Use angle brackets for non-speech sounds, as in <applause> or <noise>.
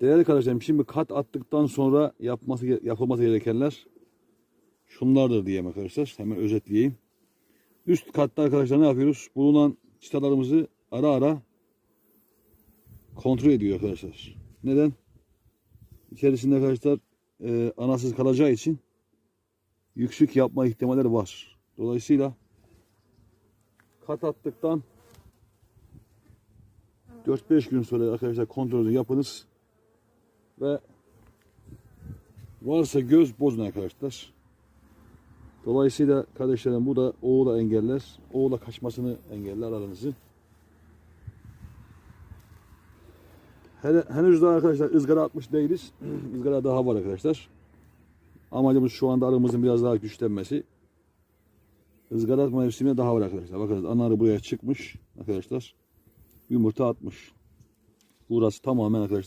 Değerli kardeşlerim şimdi kat attıktan sonra yapması yapılması gerekenler şunlardır diyeyim arkadaşlar. Hemen özetleyeyim. Üst katta arkadaşlar ne yapıyoruz? Bulunan çıtalarımızı ara ara kontrol ediyor arkadaşlar. Neden? İçerisinde arkadaşlar e, anasız kalacağı için yüksük yapma ihtimalleri var. Dolayısıyla kat attıktan 4-5 gün sonra arkadaşlar kontrolünü yapınız ve varsa göz bozun arkadaşlar. Dolayısıyla kardeşlerim bu da oğula engeller. Oğula kaçmasını engeller aranızı. Henüz daha arkadaşlar ızgara atmış değiliz. <clears throat> ızgara daha var arkadaşlar. Amacımız şu anda arımızın biraz daha güçlenmesi. Izgara atma mevsimine daha var arkadaşlar. Bakın anarı buraya çıkmış arkadaşlar. Yumurta atmış. Burası tamamen arkadaşlar